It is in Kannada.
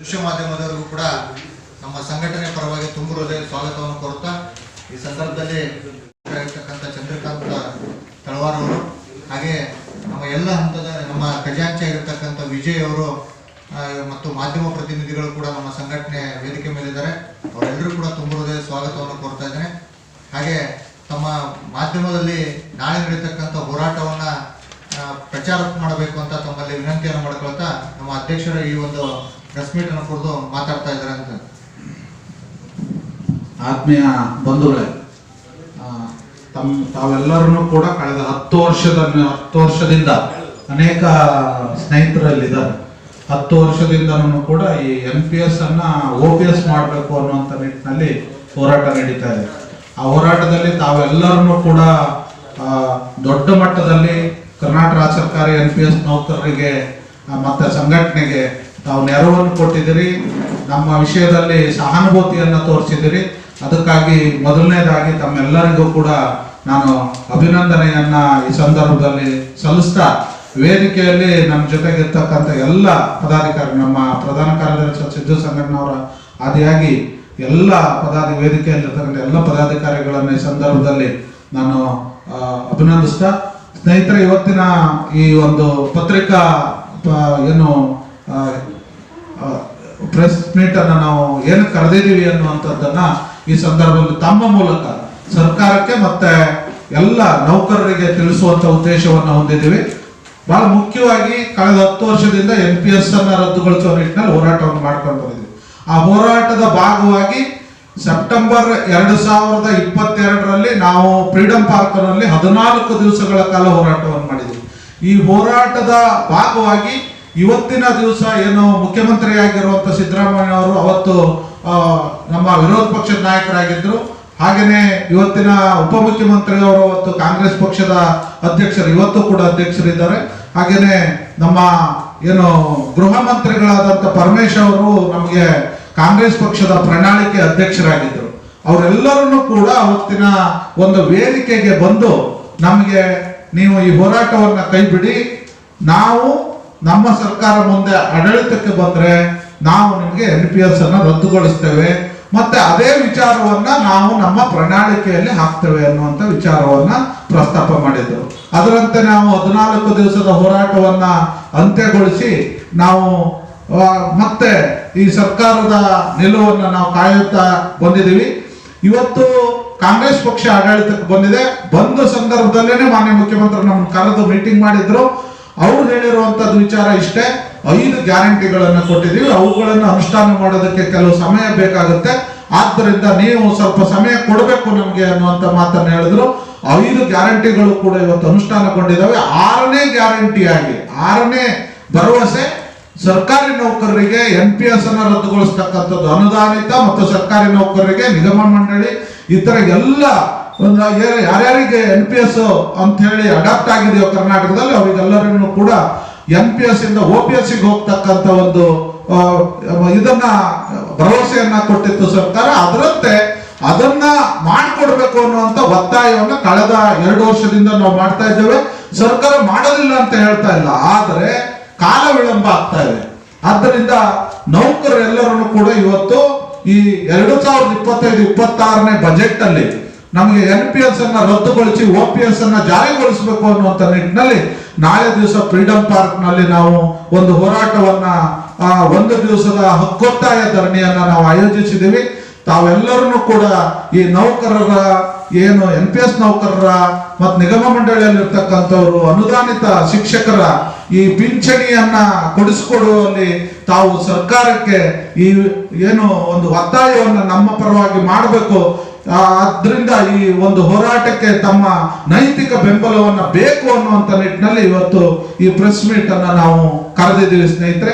ದೃಶ್ಯ ಮಾಧ್ಯಮದವರಿಗೂ ಕೂಡ ನಮ್ಮ ಸಂಘಟನೆ ಪರವಾಗಿ ತುಂಬ ಹೃದಯ ಸ್ವಾಗತವನ್ನು ಕೋರುತ್ತಾ, ಈ ಸಂದರ್ಭದಲ್ಲಿ ಇರ್ತಕ್ಕಂಥ ಚಂದ್ರಕಾಂತ ತಳವಾರ್ ಅವರು, ಹಾಗೆ ನಮ್ಮ ಎಲ್ಲ ಹಂತದ ನಮ್ಮ ಖಜಾಂಚ ಇರತಕ್ಕಂಥ ವಿಜಯ್ ಅವರು ಮತ್ತು ಮಾಧ್ಯಮ ಪ್ರತಿನಿಧಿಗಳು ಕೂಡ ನಮ್ಮ ಸಂಘಟನೆ ವೇದಿಕೆ ಮೇಲಿದ್ದಾರೆ. ಅವರೆಲ್ಲರೂ ಕೂಡ ತುಂಬ ಹೃದಯ ಸ್ವಾಗತವನ್ನು ಕೋರ್ತಾ ಇದ್ದೇನೆ. ಹಾಗೆ ತಮ್ಮ ಮಾಧ್ಯಮದಲ್ಲಿ ನಾಳೆ ನಡೀತಕ್ಕಂಥ ಹೋರಾಟವನ್ನ ಪ್ರಚಾರ ಮಾಡಬೇಕು ಅಂತ ತಮ್ಮಲ್ಲಿ ವಿನಂತಿಯನ್ನು ಮಾಡ್ಕೊಳ್ತಾ, ನಮ್ಮ ಅಧ್ಯಕ್ಷರ ಈ ಒಂದು ಪ್ರೆಸ್ ಅನ್ನು ಕುರಿತು ಮಾತಾಡ್ತಾ ಇದ್ದಾರೆ ಅಂತ. ಆತ್ಮೀಯ ಬಂಧುಗಳೇ ತಮ್ಮ ತಾವೆಲ್ಲರನ್ನು ಕೂಡ ಕಳೆದ ಹತ್ತು ವರ್ಷದ, ಹತ್ತು ವರ್ಷದಿಂದ ಅನೇಕ ಸ್ನೇಹಿತರಲ್ಲಿದ್ದಾರೆ. ಹತ್ತು ವರ್ಷದಿಂದನೂ ಕೂಡ ಈ ಎನ್ ಪಿ ಎಸ್ ಅನ್ನ ಓ ಪಿ ಎಸ್ ಮಾಡಬೇಕು ಅನ್ನುವಂಥ ನಿಟ್ಟಿನಲ್ಲಿ ಹೋರಾಟ ನಡೀತಾ ಇದೆ. ಆ ಹೋರಾಟದಲ್ಲಿ ತಾವೆಲ್ಲರನ್ನು ಕೂಡ ದೊಡ್ಡ ಮಟ್ಟದಲ್ಲಿ ಕರ್ನಾಟಕ ಸರ್ಕಾರಿ ಎನ್ ಪಿ ಎಸ್ ನೌಕರರಿಗೆ ಮತ್ತೆ ಸಂಘಟನೆಗೆ ತಾವು ನೆರವನ್ನು ಕೊಟ್ಟಿದ್ದೀರಿ, ನಮ್ಮ ವಿಷಯದಲ್ಲಿ ಸಹಾನುಭೂತಿಯನ್ನು ತೋರಿಸಿದಿರಿ ಅದಕ್ಕಾಗಿ ಮೊದಲನೇದಾಗಿ ತಮ್ಮೆಲ್ಲರಿಗೂ ಕೂಡ ನಾನು ಅಭಿನಂದನೆಯನ್ನ ಈ ಸಂದರ್ಭದಲ್ಲಿ ಸಲ್ಲಿಸ್ತಾ ವೇದಿಕೆಯಲ್ಲಿ ನಮ್ಮ ಜೊತೆಗಿರ್ತಕ್ಕಂಥ ಎಲ್ಲ ಪದಾಧಿಕಾರಿ, ನಮ್ಮ ಪ್ರಧಾನ ಕಾರ್ಯದರ್ಶಿ ಸಿದ್ದು ಸಂಘಟನೆಯವರ ಆದಿಯಾಗಿ ಎಲ್ಲ ಪದಾಧಿ ವೇದಿಕೆಯಲ್ಲಿರ್ತಕ್ಕಂಥ ಎಲ್ಲ ಪದಾಧಿಕಾರಿಗಳನ್ನು ಈ ಸಂದರ್ಭದಲ್ಲಿ ನಾನು ಅಭಿನಂದಿಸ್ತಾ ಸ್ನೇಹಿತರೆ, ಇವತ್ತಿನ ಈ ಒಂದು ಪತ್ರಿಕಾ ಏನು ಪ್ರೆಸ್ ಮೀಟ್ ಅನ್ನ ನಾವು ಏನು ಕರೆದಿದ್ದೀವಿ ಅನ್ನುವಂಥದ್ದನ್ನ ಈ ಸಂದರ್ಭದಲ್ಲಿ ತಮ್ಮ ಮೂಲಕ ಸರ್ಕಾರಕ್ಕೆ ಮತ್ತೆ ಎಲ್ಲ ನೌಕರರಿಗೆ ತಿಳಿಸುವಂತ ಉದ್ದೇಶವನ್ನು ಹೊಂದಿದ್ದೀವಿ. ಬಹಳ ಮುಖ್ಯವಾಗಿ ಕಳೆದ ಹತ್ತು ವರ್ಷದಿಂದ ಎನ್ ಪಿ ಎಸ್ ಅನ್ನ ರದ್ದುಗೊಳಿಸುವ ನಿಟ್ಟಿನಲ್ಲಿ ಹೋರಾಟವನ್ನು ಮಾಡ್ಕೊಂಡು ಬಂದಿದ್ದೀವಿ. ಆ ಹೋರಾಟದ ಭಾಗವಾಗಿ ಸೆಪ್ಟೆಂಬರ್ ಎರಡು ಸಾವಿರದ ಇಪ್ಪತ್ತೆರಡರಲ್ಲಿ ನಾವು ಫ್ರೀಡಂ ಪಾರ್ಕ್ನಲ್ಲಿ ಹದಿನಾಲ್ಕು ದಿವಸಗಳ ಕಾಲ ಹೋರಾಟವನ್ನು ಮಾಡಿದ್ದೀವಿ. ಈ ಹೋರಾಟದ ಭಾಗವಾಗಿ ಇವತ್ತಿನ ದಿವಸ ಏನು ಮುಖ್ಯಮಂತ್ರಿಯಾಗಿರುವಂತ ಸಿದ್ದರಾಮಯ್ಯ ಅವರು ಅವತ್ತು ನಮ್ಮ ವಿರೋಧ ಪಕ್ಷದ ನಾಯಕರಾಗಿದ್ದರು ಹಾಗೆಯೇ ಇವತ್ತಿನ ಉಪಮುಖ್ಯಮಂತ್ರಿ ಅವರು ಅವತ್ತು ಕಾಂಗ್ರೆಸ್ ಪಕ್ಷದ ಅಧ್ಯಕ್ಷರು ಇವತ್ತು ಕೂಡ ಅಧ್ಯಕ್ಷರಿದ್ದಾರೆ. ಹಾಗೆಯೇ ನಮ್ಮ ಏನು ಗೃಹ ಮಂತ್ರಿಗಳಾದಂಥ ಪರಮೇಶ್ ಅವರು ನಮಗೆ ಕಾಂಗ್ರೆಸ್ ಪಕ್ಷದ ಪ್ರಣಾಳಿಕೆ ಅಧ್ಯಕ್ಷರಾಗಿದ್ದರು ಅವರೆಲ್ಲರನ್ನು ಕೂಡ ಅವತ್ತಿನ ಒಂದು ವೇದಿಕೆಗೆ ಬಂದು ನಮಗೆ ನೀವು ಈ ಹೋರಾಟವನ್ನು ಕೈಬಿಡಿ. ನಾವು ನಮ್ಮ ಸರ್ಕಾರ ಮುಂದೆ ಆಡಳಿತಕ್ಕೆ ಬಂದ್ರೆ ನಾವು ನಿಮಗೆ ಎನ್ ಪಿ ಎಸ್ ಅನ್ನ ರದ್ದುಗೊಳಿಸ್ತೇವೆ. ಮತ್ತೆ ಅದೇ ವಿಚಾರವನ್ನ ನಾವು ನಮ್ಮ ಪ್ರಣಾಳಿಕೆಯಲ್ಲಿ ಹಾಕ್ತೇವೆ ಅನ್ನುವಂಥ ವಿಚಾರವನ್ನ ಪ್ರಸ್ತಾಪ ಮಾಡಿದ್ರು. ಅದರಂತೆ ನಾವು ಹದಿನಾಲ್ಕು ದಿವಸದ ಹೋರಾಟವನ್ನ ಅಂತ್ಯಗೊಳಿಸಿ ನಾವು ಮತ್ತೆ ಈ ಸರ್ಕಾರದ ನಿಲುವನ್ನ ನಾವು ಕಾಯುತ್ತಾ ಬಂದಿದ್ದೀವಿ. ಇವತ್ತು ಕಾಂಗ್ರೆಸ್ ಪಕ್ಷ ಆಡಳಿತಕ್ಕೆ ಬಂದಿದೆ. ಬಂದ ಸಂದರ್ಭದಲ್ಲೇನೆ ಮಾನ್ಯ ಮುಖ್ಯಮಂತ್ರಿ ನಮ್ಮ ಕರೆದು ಮೀಟಿಂಗ್ ಮಾಡಿದ್ರು. ಅವ್ರು ಹೇಳಿರುವಂತದ್ದು ವಿಚಾರ ಇಷ್ಟೇ. ಐದು ಗ್ಯಾರಂಟಿಗಳನ್ನು ಕೊಟ್ಟಿದ್ದೀವಿ. ಅವುಗಳನ್ನು ಅನುಷ್ಠಾನ ಮಾಡೋದಕ್ಕೆ ಕೆಲವು ಸಮಯ ಬೇಕಾಗುತ್ತೆ. ಆದ್ದರಿಂದ ನೀವು ಸ್ವಲ್ಪ ಸಮಯ ಕೊಡಬೇಕು ನಮಗೆ ಅನ್ನುವಂತ ಮಾತನ್ನ ಹೇಳಿದ್ರು. ಐದು ಗ್ಯಾರಂಟಿಗಳು ಕೂಡ ಇವತ್ತು ಅನುಷ್ಠಾನಗೊಂಡಿದ್ದಾವೆ. ಆರನೇ ಗ್ಯಾರಂಟಿಯಾಗಿ ಆರನೇ ಭರವಸೆ, ಸರ್ಕಾರಿ ನೌಕರರಿಗೆ ಎನ್ ಪಿ ಎಸ್ ಅನ್ನ ರದ್ದುಗೊಳಿಸ್ತಕ್ಕಂಥದ್ದು ಅನುದಾನಿತ ಮತ್ತು ಸರ್ಕಾರಿ ನೌಕರರಿಗೆ ನಿಗಮ ಮಂಡಳಿ, ಇತರ ಎಲ್ಲ ಯಾರ್ಯಾರಿಗೆ ಎನ್ ಪಿ ಎಸ್ ಅಂತ ಹೇಳಿ ಅಡಾಪ್ಟ್ ಆಗಿದೆಯೋ ಕರ್ನಾಟಕದಲ್ಲಿ, ಅವರಿಗೆಲ್ಲರನ್ನು ಕೂಡ ಎನ್ ಪಿ ಎಸ್ ಇಂದ ಓ ಪಿ ಎಸ್ಗೆ ಹೋಗ್ತಕ್ಕಂಥ ಒಂದು ಇದನ್ನ, ಭರವಸೆಯನ್ನ ಕೊಟ್ಟಿತ್ತು ಸರ್ಕಾರ. ಅದರಂತೆ ಅದನ್ನ ಮಾಡಿಕೊಡ್ಬೇಕು ಅನ್ನುವಂತ ಒತ್ತಾಯವನ್ನ ಕಳೆದ ಎರಡು ವರ್ಷದಿಂದ ನಾವು ಮಾಡ್ತಾ ಇದ್ದೇವೆ. ಸರ್ಕಾರ ಮಾಡೋದಿಲ್ಲ ಅಂತ ಹೇಳ್ತಾ ಇಲ್ಲ, ಆದರೆ ಕಾಲ ವಿಳಂಬ ಆಗ್ತಾ ಇದೆ. ಆದ್ದರಿಂದ ನೌಕರರೆಲ್ಲರನ್ನು ಕೂಡ ಇವತ್ತು ಈ ಎರಡು ಸಾವಿರದ ಇಪ್ಪತ್ತೈದು, ಇಪ್ಪತ್ತಾರನೇ ಬಜೆಟ್ ಅಲ್ಲಿ ನಮಗೆ ಎನ್ ಪಿ ಎಸ್ ಅನ್ನ ರದ್ದುಗೊಳಿಸಿ ಒ ಪಿ ಎಸ್ ಅನ್ನ ಜಾರಿಗೊಳಿಸಬೇಕು ಅನ್ನುವಂಥ ನಿಟ್ಟಿನಲ್ಲಿ ನಾಳೆ ದಿವಸ ಫ್ರೀಡಂ ಪಾರ್ಕ್ನಲ್ಲಿ ನಾವು ಒಂದು ಹೋರಾಟವನ್ನ ಆ, ಒಂದು ದಿವಸದ ಹಕ್ಕೊತ್ತಾಯ ಧರಣಿಯನ್ನ ನಾವು ಆಯೋಜಿಸಿದ್ದೀವಿ. ತಾವೆಲ್ಲರನ್ನು ಕೂಡ ಈ ನೌಕರರ ಏನು ಎನ್ ಪಿ ಎಸ್ ನೌಕರರ ಮತ್ತು ನಿಗಮ ಮಂಡಳಿಯಲ್ಲಿ ಇರ್ತಕ್ಕಂಥವ್ರು ಅನುದಾನಿತ ಶಿಕ್ಷಕರ ಈ ಪಿಂಚಣಿಯನ್ನ ಕೊಡಿಸಿಕೊಡುವಲ್ಲಿ ತಾವು ಸರ್ಕಾರಕ್ಕೆ ಈ ಏನು ಒಂದು ಒತ್ತಾಯವನ್ನು ನಮ್ಮ ಪರವಾಗಿ ಮಾಡಬೇಕು. ಆದ್ರಿಂದ ಈ ಒಂದು ಹೋರಾಟಕ್ಕೆ ತಮ್ಮ ನೈತಿಕ ಬೆಂಬಲವನ್ನ ಬೇಕು ಅನ್ನುವಂತ ನಿಟ್ಟಿನಲ್ಲಿ ಇವತ್ತು ಈ ಪ್ರೆಸ್ ಮೀಟ್ ಅನ್ನ ನಾವು ಕರೆದಿದ್ದೀವಿ ಸ್ನೇಹಿತರೆ.